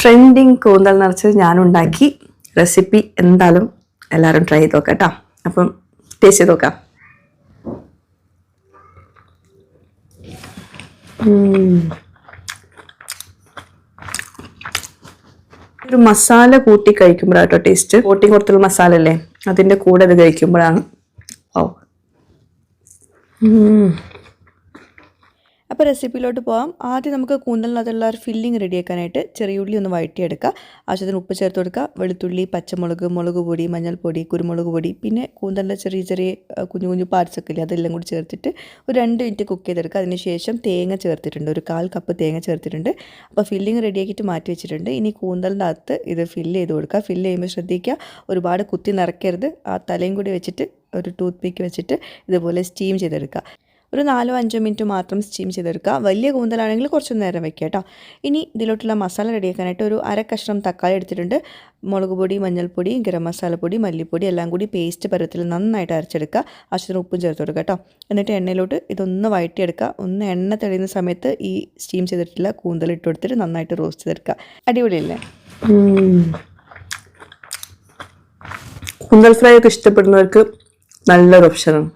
Trending കൂന്തൽ നിറച്ചത് ഞാനുണ്ടാക്കി. Recipe എന്തായാലും എല്ലാവരും ട്രൈ ചെയ്ത് നോക്കാം കേട്ടോ. അപ്പം ടേസ്റ്റ് ചെയ്ത് നോക്കാം. ഒരു മസാല കൂട്ടി കഴിക്കുമ്പോഴാണ് ടേസ്റ്റ് കോട്ടിങ് കൊടുത്തുള്ള മസാല അല്ലേ അതിന്റെ കൂടെ അത് കഴിക്കുമ്പോഴാണ്. ഓ. അപ്പോൾ റെസിപ്പിയിലോട്ട് പോകാം ആദ്യം നമുക്ക് കൂന്തലിനകത്തുള്ള ഒരു ഫില്ലിംഗ് റെഡിയാക്കാനായിട്ട് ചെറിയ ഉള്ളി ഒന്ന് വഴറ്റിയെടുക്കുക ആവശ്യത്തിന് ഉപ്പ് ചേർത്ത് കൊടുക്കുക വെളുത്തുള്ളി പച്ചമുളക് മുളക് പൊടി മഞ്ഞൾപ്പൊടി കുരുമുളക് പൊടി പിന്നെ കൂന്തലിന്റെ ചെറിയ ചെറിയ കുഞ്ഞു കുഞ്ഞു പാർട്സൊക്കെ ഇല്ലേ അതെല്ലാം കൂടി ചേർത്തിട്ട് ഒരു രണ്ട് മിനിറ്റ് കുക്ക് ചെയ്തെടുക്കുക അതിനുശേഷം തേങ്ങ ചേർത്തിട്ടുണ്ട്. ഒരു കാൽ കപ്പ് തേങ്ങ ചേർത്തിട്ടുണ്ട്. അപ്പോൾ ഫില്ലിംഗ് റെഡിയാക്കിയിട്ട് മാറ്റി വെച്ചിട്ടുണ്ട്. ഇനി കൂന്തലിന്റെ അകത്ത് ഇത് ഫില്ല് ചെയ്ത് കൊടുക്കുക ഫില്ല് ചെയ്യുമ്പോൾ ശ്രദ്ധിക്കുക ഒരുപാട് കുത്തി നിറയ്ക്കരുത്. ആ തലയും കൂടി വെച്ചിട്ട് ഒരു ടൂത്ത് പിക്ക് വെച്ചിട്ട് ഇതുപോലെ സ്റ്റീം ചെയ്തെടുക്കുക. ഒരു നാലോ അഞ്ചോ മിനിറ്റ് മാത്രം സ്റ്റീം ചെയ്തെടുക്കുക. വലിയ കൂന്തലാണെങ്കിൽ കുറച്ച് നേരം വെക്കുക കേട്ടോ. ഇനി ഇതിലോട്ടുള്ള മസാല റെഡിയാക്കാനായിട്ട് ഒരു അര കഷ്ണം തക്കാളി എടുത്തിട്ടുണ്ട്. മുളക് പൊടി മഞ്ഞൾപ്പൊടി ഗരം മസാലപ്പൊടി മല്ലിപ്പൊടി എല്ലാം കൂടി പേസ്റ്റ് പരുവത്തിൽ നന്നായിട്ട് അരച്ചെടുക്കുക. ആവശ്യത്തിന് ഉപ്പും ചേർത്ത് കൊടുക്കുക കേട്ടോ. എന്നിട്ട് എണ്ണയിലോട്ട് ഇതൊന്ന് വഴറ്റിയെടുക്കുക. ഒന്ന് എണ്ണ തെളിയുന്ന സമയത്ത് ഈ സ്റ്റീം ചെയ്തിട്ടുള്ള കൂന്തൽ ഇട്ട് കൊടുത്തിട്ട് നന്നായിട്ട് റോസ്റ്റ് ചെയ്തെടുക്കുക. അടിപൊളിയല്ലേ? കൂന്തൽ ഫ്രൈ ഒക്കെ ഇഷ്ടപ്പെടുന്നവർക്ക് നല്ലൊരു ഓപ്ഷനാണ്